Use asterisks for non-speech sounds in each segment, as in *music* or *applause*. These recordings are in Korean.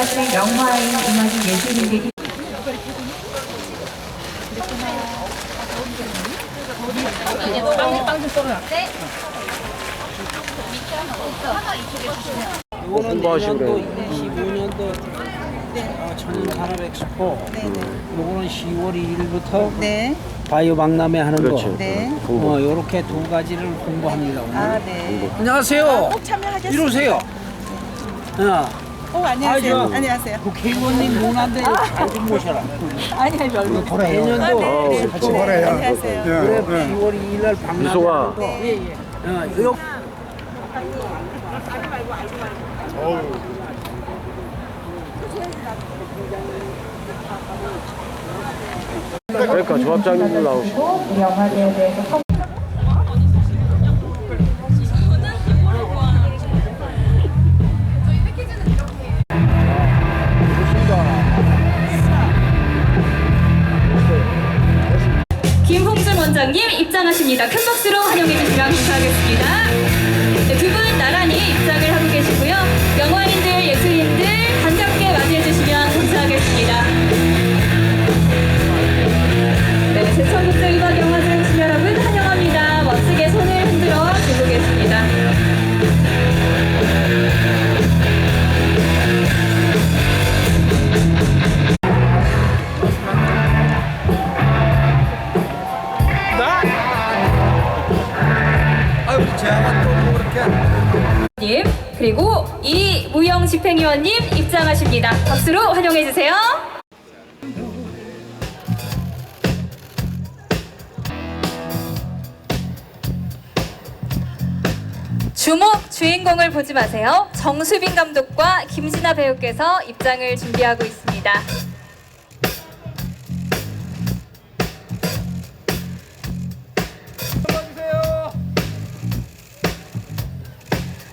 이곳에 영화인 음악인 예술인들이 내년도 그래요. 25년도 어, 천연 산업 엑스포. 요거는 10월 2일부터 네. 바이오 박람회 하는 그렇지. 거. 네. 홍보. 어, 요렇게 두 가지를 홍보합니다. 오늘. 아, 네. 안녕하세요. 꼭 참여하겠습니다. 이러세요. 야, 어, 안녕하세요. 아, 저- 안녕하세요. 국회의원님 누나인데 잘좀 모셔라. 아니, 아니, 별로. 내년도 아, 네. 같이 네, 걸어요. 안녕하세요. 그래 10월 2일 날 박람회 미소가. 네. 어, 요 그러니까 조합장님도 나오시고 이 영화제에 대해서 입장하십니다. 큰 박수로 환영해 주시면 감사하겠습니다. 주목 주인공을 보지 마세요. 정수빈 감독과 김진아 배우께서 입장을 준비하고 있습니다.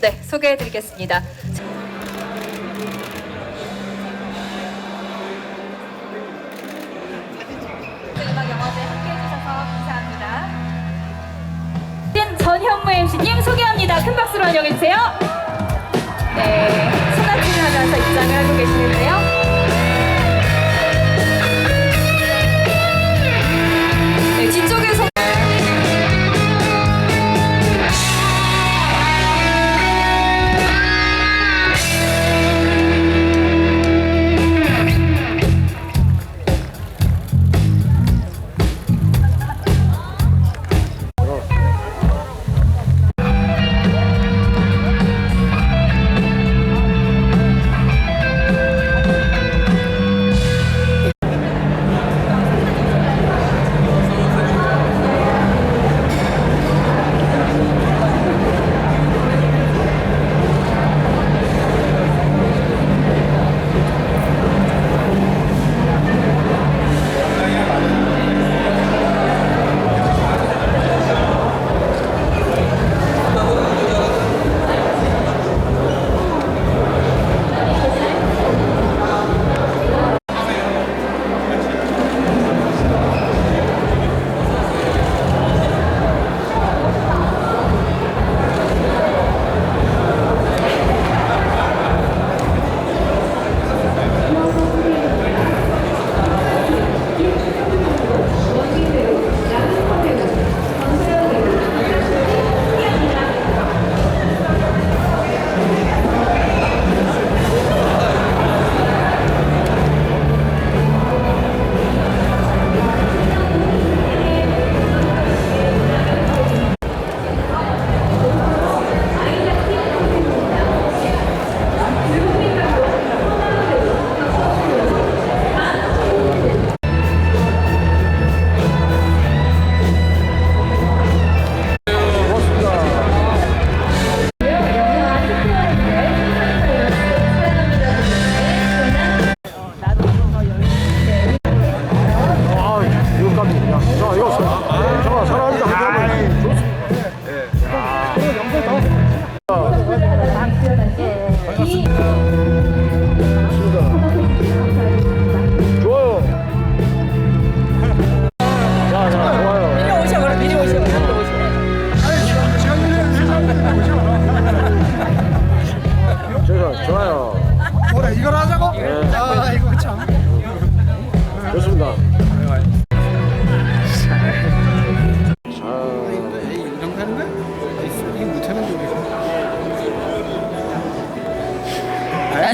네, 소개해 드리겠습니다. 소개합니다. 큰 박수로 환영해 주세요. 아 이거 참. 좋습니다.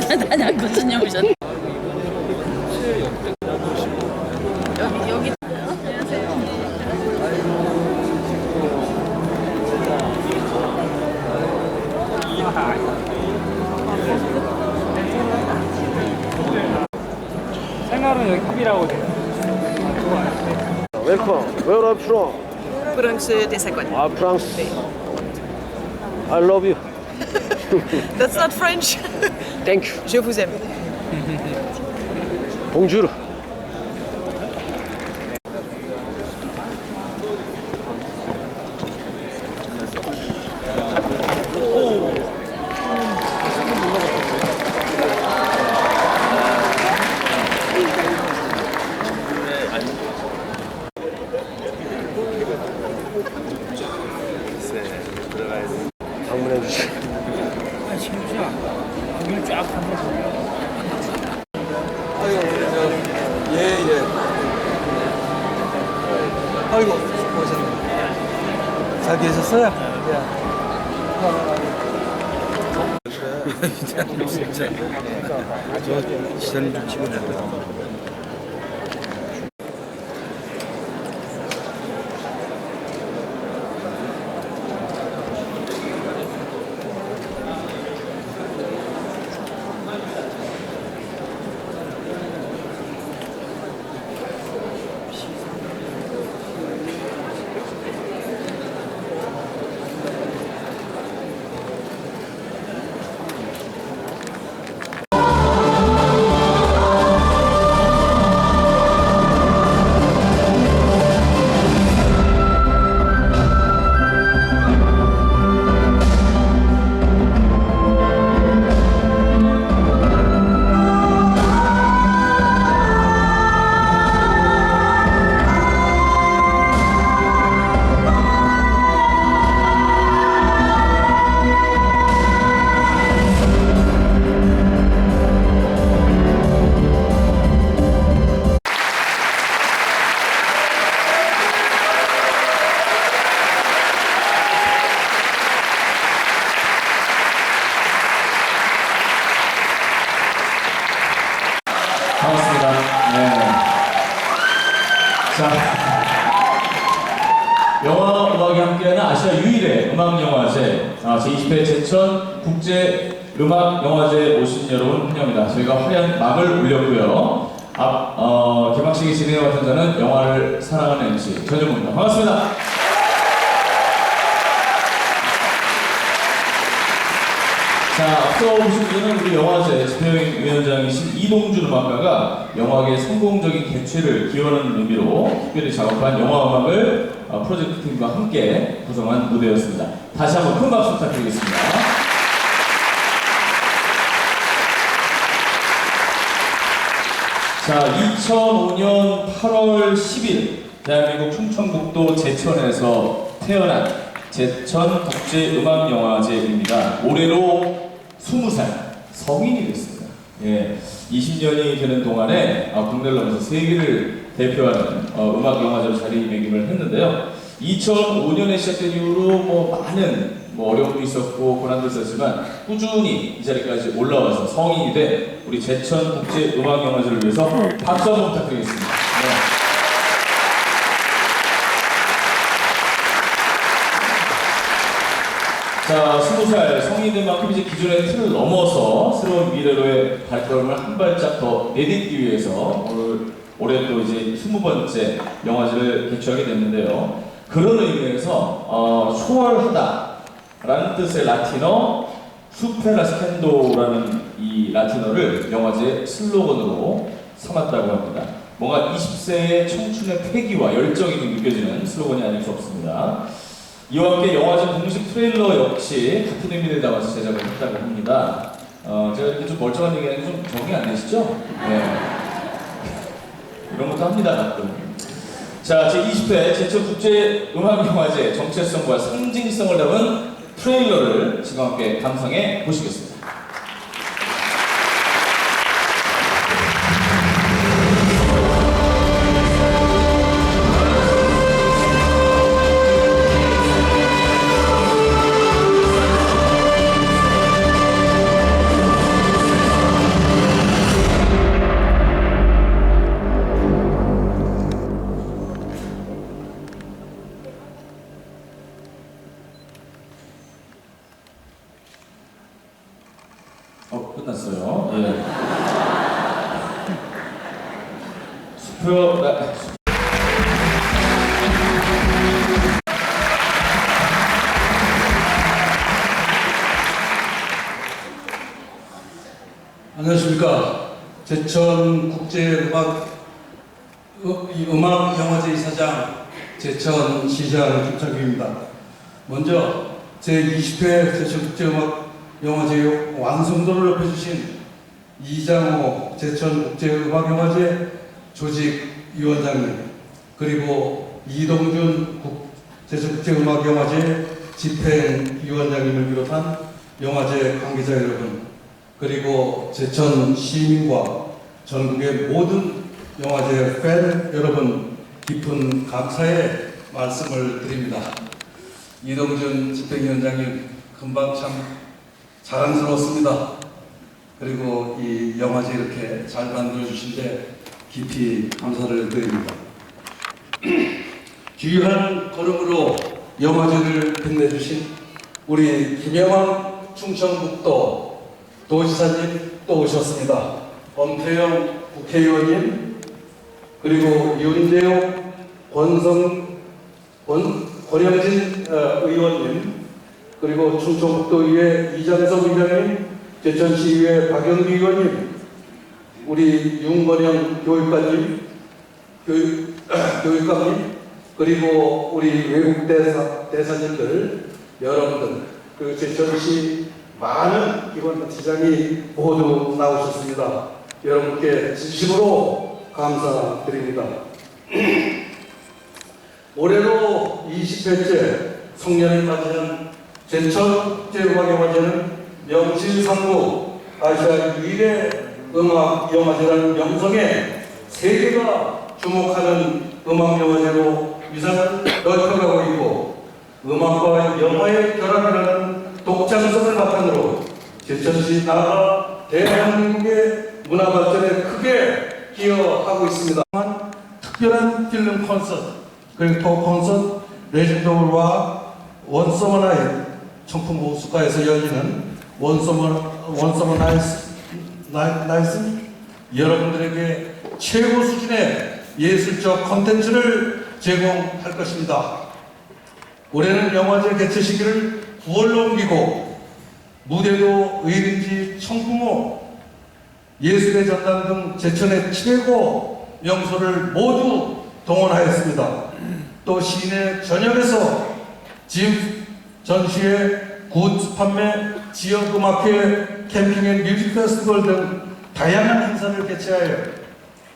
아나나 무슨 여보셨네. Welcome. Where are you from? Bronx Desagon. Ah, France. I love you. *laughs* That's not French. Thank you. Je vous aime. Bonjour. 아이고, 수고하셨네. 잘 계셨어요? *laughs* 저 시선 좀 찍어줘요. 자, 앞서 보신 분은 우리 영화제 집행 위원장이신 이동준 음악가가 영화계의 성공적인 개최를 기원하는 의미로 특별히 작업한 영화 음악을 어, 프로젝트 팀과 함께 구성한 무대였습니다. 다시 한번 큰 박수 부탁드리겠습니다. 자, 2005년 8월 10일 대한민국 충청북도 제천에서 태어난 제천 국제음악영화제입니다. 올해로 20살 성인이 됐습니다. 예, 20년이 되는 동안에 아, 국내를 넘어서 세계를 대표하는 어, 음악 영화제로 자리매김을 했는데요. 2005년에 시작된 이후로 뭐 많은 뭐 어려움도 있었고 고난도 있었지만 꾸준히 이 자리까지 올라와서 성인이 된 우리 제천 국제 음악 영화제를 위해서 박수 한번 부탁드리겠습니다. 네. 자, 스무 살 성인된 만큼 이제 기존의 틀을 넘어서 새로운 미래로의 발걸음을 한 발짝 더 내딛기 위해서 오늘 올해 또 이제 스무 번째 영화제를 개최하게 됐는데요. 그런 의미에서 어, 초월하다라는 뜻의 라틴어 수페라 스캔도라는 이 라틴어를 영화제 슬로건으로 삼았다고 합니다. 뭔가 20세의 청춘의 패기와 열정이 좀 느껴지는 슬로건이 아닐 수 없습니다. 이와 함께 영화제 공식 트레일러 역시 같은 의미를 담아서 제작을 했다고 합니다. 어, 제가 이렇게 좀 멀쩡한 얘기하는 좀 정이 안 되시죠? 네. *laughs* 이런 것도 합니다, 가끔. 자, 제20회 제천국제음악영화제 정체성과 상징성을 담은 트레일러를 지금 함께 감상해 보시겠습니다. 안녕하십니까. 제천 국제음악 어, 이 음악 영화제 이사장 제천 시장 김창규입니다. 먼저 제20회 제천 국제음악 영화제 완성도를 높여주신 이장호 제천 국제음악 영화제 조직위원장님 그리고 이동준 국- 제천 국제음악 영화제 집행위원장님을 비롯한 영화제 관계자 여러분 그리고 제천 시민과 전국의 모든 영화제 팬 여러분 깊은 감사의 말씀을 드립니다. 이동준 집행위원장님 금방 참 자랑스러웠습니다. 그리고 이 영화제 이렇게 잘 만들어 주신데 깊이 감사를 드립니다. *clears throat* 귀한 걸음으로 영화제를 빛내주신 우리 김영환 충청북도 도지사님 또 오셨습니다. 엄태영 국회의원님 그리고 윤재용 권성 권 권영진 어, 의원님 그리고 충청북도의회 이장석 의장님 제천시의회 박영기 의원님 우리 윤건영 교육관님 교육 *clears throat* 교육감님 그리고 우리 외국 대사 대사님들 여러분들 그 제천시 많은 기관 지장이 모두 나오셨습니다. 여러분께 진심으로 감사드립니다. *clears throat* 올해로 20회째 송년을 맞이한 제천국제음악영화제는 명실상부 아시아 유일의 음악 영화제라는 명성에 세계가 주목하는 음악 영화제로 위상을 넓혀가고 있고 음악과 영화의 결합이라는 독창성을 바탕으로 제천시 나라 대한민국의 문화 발전에 크게 기여하고 있습니다. 특별한 필름 콘서트 그리고 토 콘서트 레전드홀과 원서머 나잇 청풍 호수가에서 열리는 원서머 원서머 나이스 나이- 나이스는 여러분들에게 최고 수준의 예술적 콘텐츠를 제공할 것입니다. 올해는 영화제 개최 시기를 9월로 옮기고 무대도 의린지 청풍호 예술의 전당 등 제천의 최고 명소를 모두 동원하였습니다. 또 시내 전역에서 집 전시회, 굿즈 판매, 지역 음악회, 캠핑 앤 뮤직 페스티벌 등 다양한 행사를 개최하여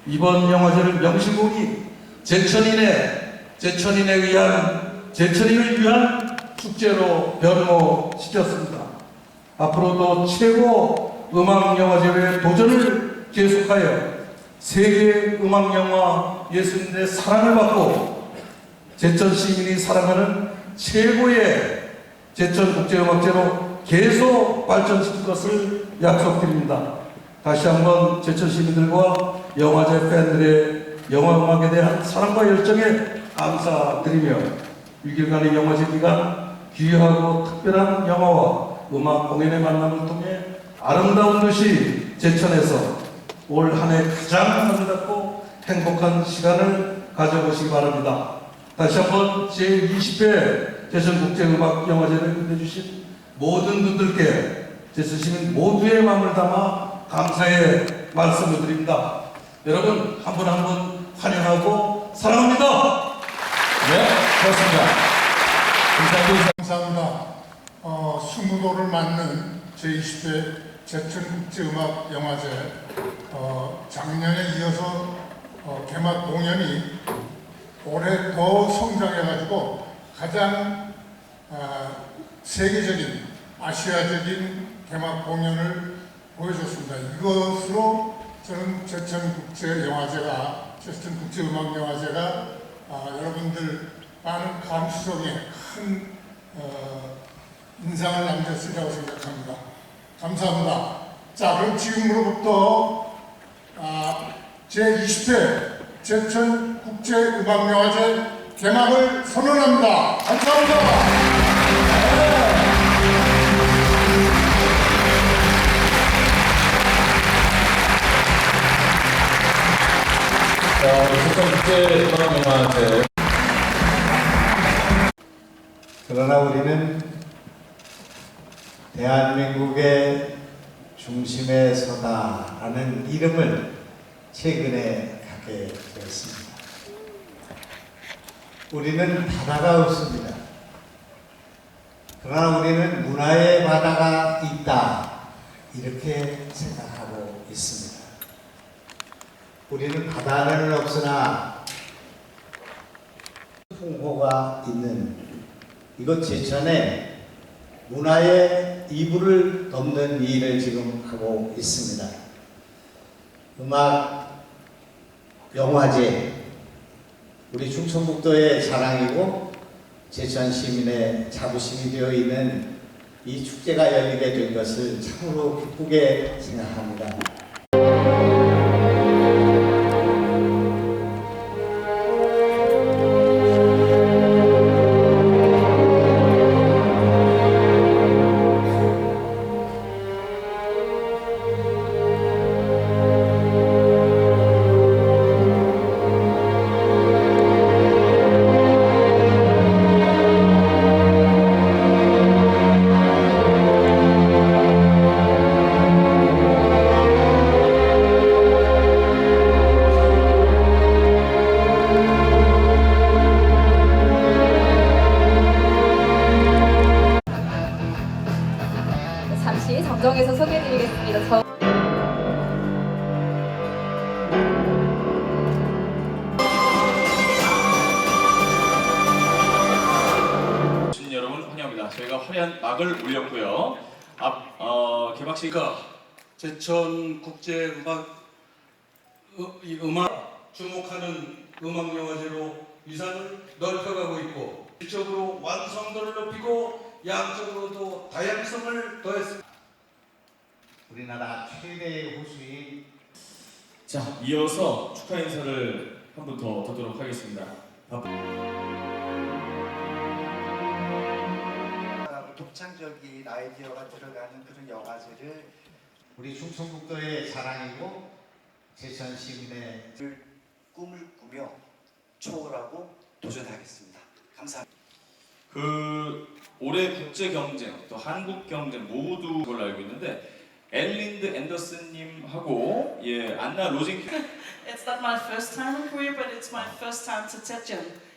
이번 영화제를 명실공히 제천인의 제천인에 의한 제천인을 위한 축제로 변모시켰습니다. 앞으로도 최고 음악 영화제의 도전을 계속하여 세계 음악 영화 예술인의 사랑을 받고 제천 시민이 사랑하는 최고의 제천 국제음악제로 계속 발전시킬 것을 약속드립니다. 다시 한번 제천 시민들과 영화제 팬들의 영화 음악에 대한 사랑과 열정에 감사드리며 6일간의 영화제 기간 귀하고 특별한 영화와 음악 공연의 만남을 통해 아름다운 도시 제천에서 올 한 해 가장 아름답고 행복한 시간을 가져보시기 바랍니다. 다시 한번 제20회 제천국제음악영화제를 끝내주신 모든 분들께 제천시민 모두의 마음을 담아 감사의 말씀을 드립니다. 여러분 한 분 한 분 환영하고 사랑합니다. 네 그렇습니다. 김상규 감사합니다. 어, 20도를 맞는 제20회 제천국제음악영화제 어, 작년에 이어서 어, 개막 공연이 올해 더 성장해가지고 가장 아, 세계적인 아시아적인 개막 공연을 보여줬습니다. 이것으로 저는 제천국제영화제가 제천국제음악영화제가 아, 여러분들 많은 감수성에 큰 어, 인상을 남겼으리라고 생각합니다. 감사합니다. 자, 그럼 지금으로부터 아, 제20회 제천 국제음악영화제 개막을 선언합니다. 감사합니다. 제천 국제 음악 영화제 그러나 우리는 대한민국의 중심에 서다라는 이름을 최근에 갖게 되었습니다. 우리는 바다가 없습니다. 그러나 우리는 문화의 바다가 있다. 이렇게 생각하고 있습니다. 우리는 바다는 없으나 풍호가 있는 이곳 제천에 문화의 이불을 덮는 일을 지금 하고 있습니다. 음악 영화제 우리 충청북도의 자랑이고 제천 시민의 자부심이 되어 있는 이 축제가 열리게 된 것을 참으로 기쁘게 생각합니다. 막을 올렸고요. 앞 어, 개막식가 제천 국제 음악 이 음악 주목하는 음악 영화제로 위상을 넓혀가고 있고 질적으로 완성도를 높이고 양적으로도 다양성을 더했습니다. 우리나라 최대의 호수인 자 이어서 축하 인사를 한분더 듣도록 하겠습니다. 독창적인 아이디어가 들어가는 그런 영화제를 우리 충청북도의 자랑이고 제천 시민의 꿈을 꾸며 초월하고 도전하겠습니다. 감사합니다. 그 올해 국제 경쟁 또 한국 경쟁 모두 걸로 알고 있는데 엘린드 앤더슨님하고 예 안나 로징 It's not my first time in Korea, but it's my first time to Zhejiang.